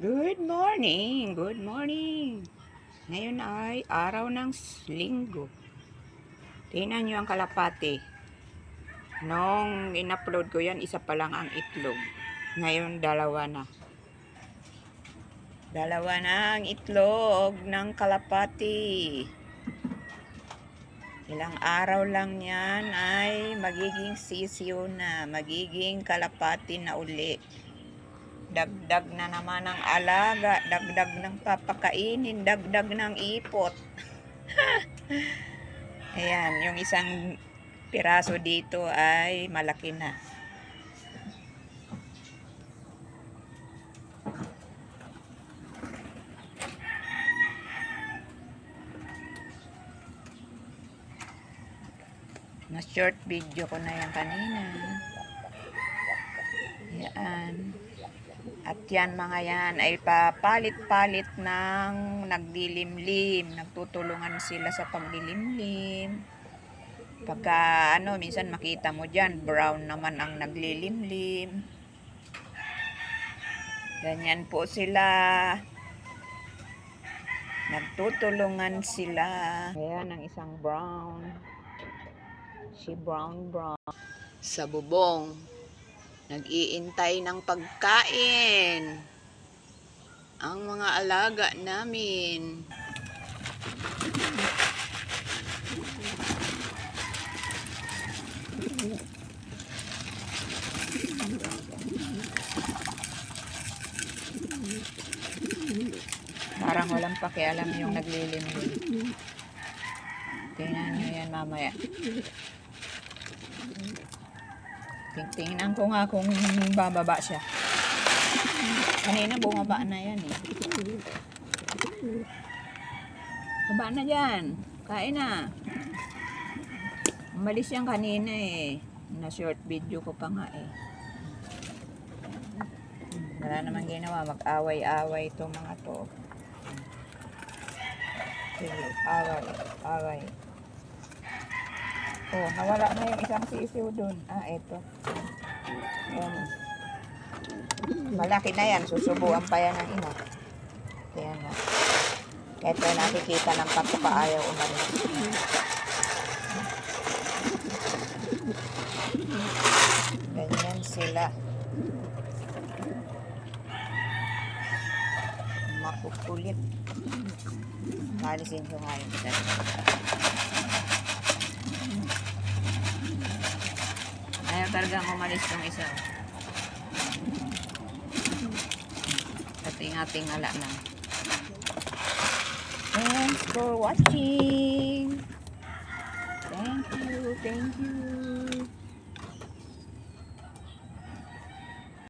Good morning, good morning. Ngayon ay araw ng linggo. Tingnan nyo ang kalapati. Nung in-upload ko yan, isa pa lang ang itlog. Ngayon, dalawa na. Dalawa na ang itlog ng kalapati. Ilang araw lang yan ay magiging sisiyo na, magiging kalapati na uli. Dagdag na naman ang alaga, dagdag ng papakainin, dagdag ng ipot. Ayan, yung isang piraso dito ay malaki na. Na short video ko na yan kanina. Yan. At yan mga yan ay papalit-palit ng naglilimlim. Nagtutulungan sila sa paglilimlim. Pagka ano, minsan makita mo dyan, brown naman ang naglilimlim. Ganyan po sila. Nagtutulungan sila. Ayan ang isang brown. Si brown brown. Sa bubong. Nag-iintay ng pagkain. Ang mga alaga namin. Parang walang pakialam yung naglilimlim. Tingnan nyo yan mamaya. Tingnan ko nga kung bababa siya. Kanina bumaba na yan eh. Baba na dyan. Kain na. Umalis yan kanina eh. Na short video ko pa nga eh. Wala naman ginawa. Mag-away-away itong mga to. Away, away. Oh, nawala na yung isang sisiw dun. Ah, eto. Ayan. Malaki na yan. Susubuan pa yan ng ina. Ayan na. Kahit may nakikita ng pagkapa ayaw umalis. Ganyan sila. Makukulit. Malisin ko nga yung isa. Ayaw talagang umalis yung isa. Ating-ating ala na. Thanks for watching. Thank you, thank you.